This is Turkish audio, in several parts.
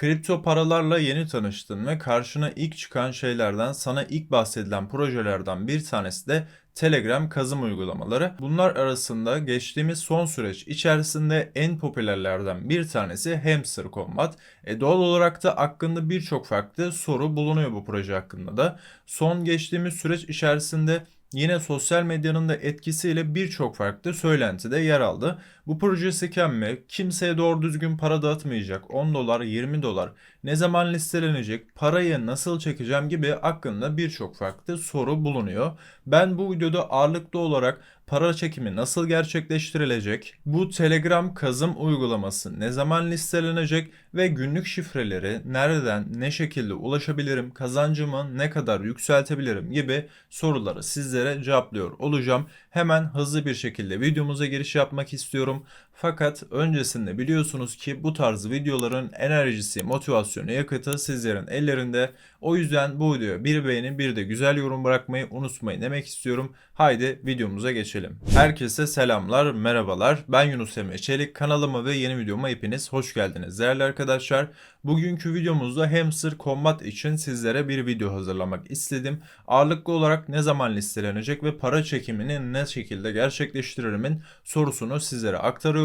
Kripto paralarla yeni tanıştın ve karşına ilk çıkan şeylerden, sana ilk bahsedilen projelerden bir tanesi de Telegram kazım uygulamaları. Bunlar arasında geçtiğimiz son süreç içerisinde en popülerlerden bir tanesi Hamster Combat. E doğal olarak da hakkında birçok farklı soru bulunuyor bu proje hakkında da. Son geçtiğimiz süreç içerisinde Yine sosyal medyanın da etkisiyle birçok farklı söylenti de yer aldı. Bu proje scam mi? Kimseye doğru düzgün para dağıtmayacak. 10 dolar, 20 dolar. Ne zaman listelenecek? Parayı nasıl çekeceğim gibi hakkında birçok farklı soru bulunuyor. Ben bu videoda ağırlıklı olarak para çekimi nasıl gerçekleştirilecek, bu Telegram kazım uygulaması ne zaman listelenecek ve günlük şifreleri nereden ne şekilde ulaşabilirim, kazancımı ne kadar yükseltebilirim gibi soruları sizlere cevaplıyor olacağım. Hemen hızlı bir şekilde videomuza giriş yapmak istiyorum. Fakat öncesinde biliyorsunuz ki bu tarz videoların enerjisi, motivasyonu, yakıtı sizlerin ellerinde. O yüzden bu videoya bir beğeni bir de güzel yorum bırakmayı unutmayın demek istiyorum. Haydi videomuza geçelim. Herkese selamlar, merhabalar. Ben Yunus Emre Çelik. Kanalıma ve yeni videoma hepiniz hoş geldiniz. Değerli arkadaşlar, bugünkü videomuzda Hamster Combat için sizlere bir video hazırlamak istedim. Ağırlıklı olarak ne zaman listelenecek ve para çekimini ne şekilde gerçekleştiririmin sorusunu sizlere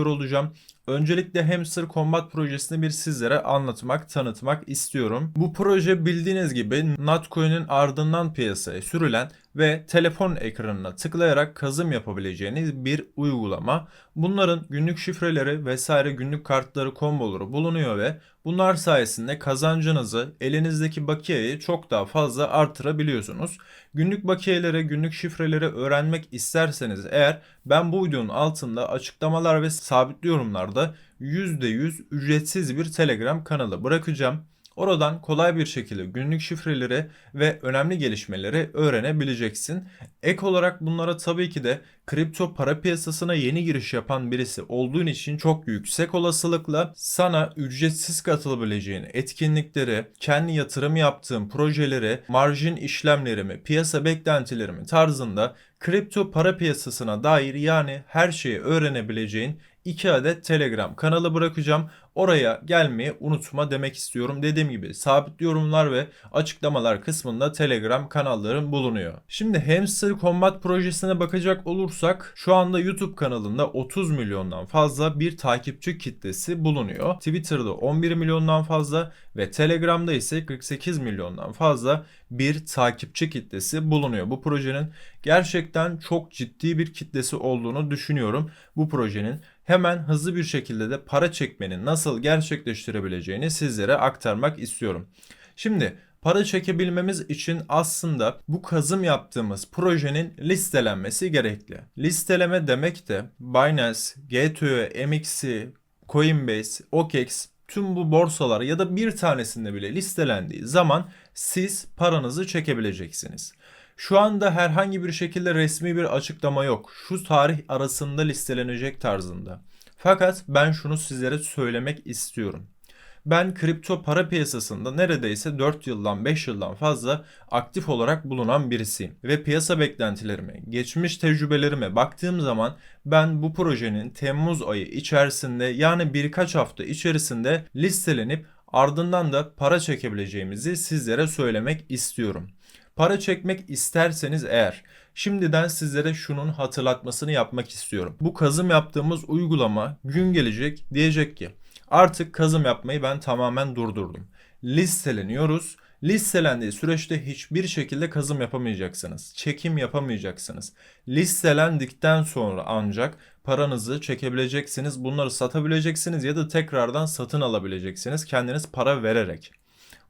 aktarıyor olacağım. Öncelikle Hamster Combat projesini bir sizlere anlatmak, tanıtmak istiyorum. Bu proje bildiğiniz gibi Notcoin'in ardından piyasaya sürülen ve telefon ekranına tıklayarak kazım yapabileceğiniz bir uygulama. Bunların günlük şifreleri vesaire günlük kartları, komboları bulunuyor ve bunlar sayesinde kazancınızı, elinizdeki bakiyeyi çok daha fazla artırabiliyorsunuz. Günlük bakiyelere, günlük şifreleri öğrenmek isterseniz eğer ben bu videonun altında açıklamalar ve sabitli yorumlarda %100 ücretsiz bir Telegram kanalı bırakacağım. Oradan kolay bir şekilde günlük şifreleri ve önemli gelişmeleri öğrenebileceksin. Ek olarak bunlara tabii ki de kripto para piyasasına yeni giriş yapan birisi olduğun için çok yüksek olasılıkla sana ücretsiz katılabileceğin etkinlikleri, kendi yatırım yaptığın projeleri, marjin işlemlerimi, piyasa beklentilerimi tarzında kripto para piyasasına dair yani her şeyi öğrenebileceğin 2 adet Telegram kanalı bırakacağım. Oraya gelmeyi unutma demek istiyorum. Dediğim gibi sabit yorumlar ve açıklamalar kısmında Telegram kanallarım bulunuyor. Şimdi Hamster Combat projesine bakacak olursak şu anda YouTube kanalında 30 milyondan fazla bir takipçi kitlesi bulunuyor. Twitter'da 11 milyondan fazla ve Telegram'da ise 48 milyondan fazla bir takipçi kitlesi bulunuyor. Bu projenin gerçekten çok ciddi bir kitlesi olduğunu düşünüyorum. Bu projenin hemen hızlı bir şekilde de para çekmenin nasıl gerçekleştirebileceğini sizlere aktarmak istiyorum. Şimdi para çekebilmemiz için aslında bu kazım yaptığımız projenin listelenmesi gerekli. Listeleme demek de Binance, G2, MXC, Coinbase, OKEx tüm bu borsalar ya da bir tanesinde bile listelendiği zaman siz paranızı çekebileceksiniz. Şu anda herhangi bir şekilde resmi bir açıklama yok. Şu tarih arasında listelenecek tarzında. Fakat ben şunu sizlere söylemek istiyorum. Ben kripto para piyasasında neredeyse 4 yıldan 5 yıldan fazla aktif olarak bulunan birisiyim. Ve piyasa beklentilerime, geçmiş tecrübelerime baktığım zaman ben bu projenin Temmuz ayı içerisinde yani birkaç hafta içerisinde listelenip ardından da para çekebileceğimizi sizlere söylemek istiyorum. Para çekmek isterseniz eğer şimdiden sizlere şunun hatırlatmasını yapmak istiyorum. Bu kazım yaptığımız uygulama gün gelecek diyecek ki artık kazım yapmayı ben tamamen durdurdum. Listeleniyoruz. Listelendiği süreçte hiçbir şekilde kazım yapamayacaksınız. Çekim yapamayacaksınız. Listelendikten sonra ancak paranızı çekebileceksiniz. Bunları satabileceksiniz ya da tekrardan satın alabileceksiniz kendiniz para vererek.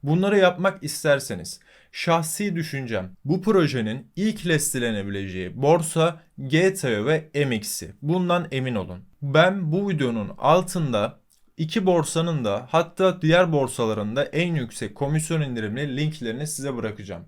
Bunları yapmak isterseniz şahsi düşüncem bu projenin ilk listelenebileceği borsa GTO ve MX'i. Bundan emin olun. Ben bu videonun altında iki borsanın da hatta diğer borsaların da en yüksek komisyon indirimli linklerini size bırakacağım.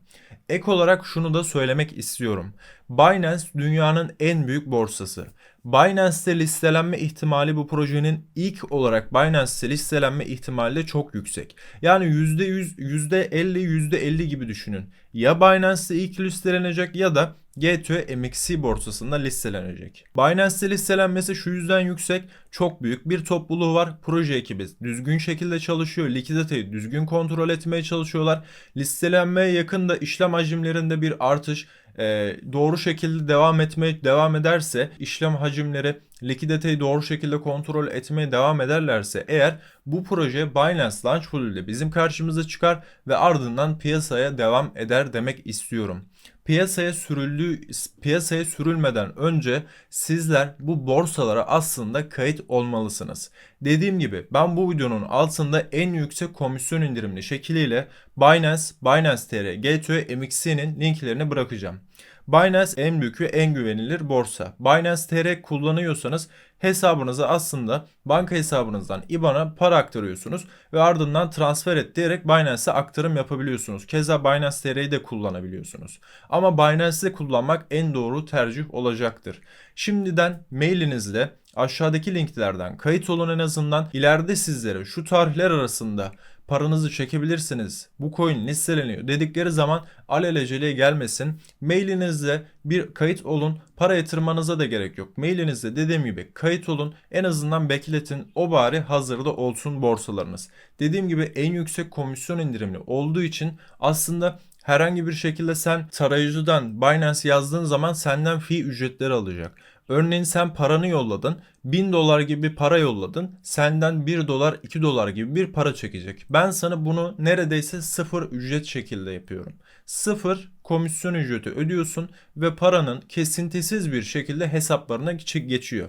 Ek olarak şunu da söylemek istiyorum. Binance dünyanın en büyük borsası. Binance'te listelenme ihtimali bu projenin ilk olarak Binance'te listelenme ihtimali de çok yüksek. Yani %100, %50, %50 gibi düşünün. Ya Binance'te ilk listelenecek ya da GTO MXC borsasında listelenecek. Binance'de listelenmesi şu yüzden yüksek. Çok büyük bir topluluğu var. Proje ekibi düzgün şekilde çalışıyor. Likiditeyi düzgün kontrol etmeye çalışıyorlar. Listelenmeye yakın da işlem hacimlerinde bir artış e, doğru şekilde devam etmeye devam ederse işlem hacimleri likiditeyi doğru şekilde kontrol etmeye devam ederlerse eğer bu proje Binance Launch Pool ile bizim karşımıza çıkar ve ardından piyasaya devam eder demek istiyorum. Piyasaya sürüldüğü piyasaya sürülmeden önce sizler bu borsalara aslında kayıt olmalısınız. Dediğim gibi ben bu videonun altında en yüksek komisyon indirimli şekliyle Binance, Binance TR, GTO, MXC'nin linklerini bırakacağım. Binance en büyük ve en güvenilir borsa. Binance TR kullanıyorsanız hesabınıza aslında banka hesabınızdan IBAN'a para aktarıyorsunuz ve ardından transfer et diyerek Binance'e aktarım yapabiliyorsunuz. Keza Binance TR'yi de kullanabiliyorsunuz. Ama Binance'de kullanmak en doğru tercih olacaktır. Şimdiden mailinizle aşağıdaki linklerden kayıt olun en azından ileride sizlere şu tarihler arasında paranızı çekebilirsiniz. Bu coin listeleniyor dedikleri zaman alelacele gelmesin. Mailinizle bir kayıt olun. Para yatırmanıza da gerek yok. Mailinizde dediğim gibi kayıt olun. En azından bekletin. O bari hazırda olsun borsalarınız. Dediğim gibi en yüksek komisyon indirimli olduğu için aslında herhangi bir şekilde sen tarayıcıdan Binance yazdığın zaman senden fee ücretleri alacak. Örneğin sen paranı yolladın. 1000 dolar gibi para yolladın. Senden 1 dolar 2 dolar gibi bir para çekecek. Ben sana bunu neredeyse sıfır ücret şekilde yapıyorum. Sıfır komisyon ücreti ödüyorsun ve paranın kesintisiz bir şekilde hesaplarına geçiyor.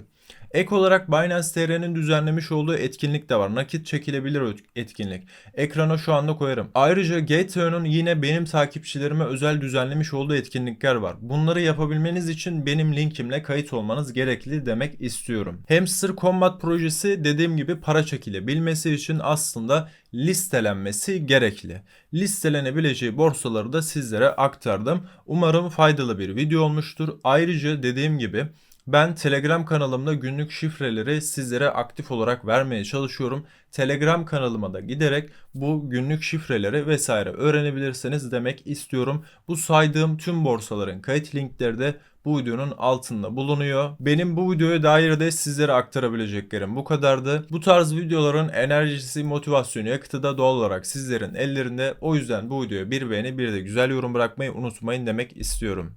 Ek olarak Binance TR'nin düzenlemiş olduğu etkinlik de var. Nakit çekilebilir etkinlik. Ekrana şu anda koyarım. Ayrıca GTO'nun yine benim takipçilerime özel düzenlemiş olduğu etkinlikler var. Bunları yapabilmeniz için benim linkimle kayıt olmanız gerekli demek istiyorum. Hamster Combat projesi dediğim gibi para çekilebilmesi için aslında listelenmesi gerekli. Listelenebileceği borsaları da sizlere aktardım. Umarım faydalı bir video olmuştur. Ayrıca dediğim gibi ben Telegram kanalımda günlük şifreleri sizlere aktif olarak vermeye çalışıyorum. Telegram kanalıma da giderek bu günlük şifreleri vesaire öğrenebilirsiniz demek istiyorum. Bu saydığım tüm borsaların kayıt linkleri de bu videonun altında bulunuyor. Benim bu videoya dair de sizlere aktarabileceklerim bu kadardı. Bu tarz videoların enerjisi, motivasyonu, yakıtı da doğal olarak sizlerin ellerinde. O yüzden bu videoya bir beğeni bir de güzel yorum bırakmayı unutmayın demek istiyorum.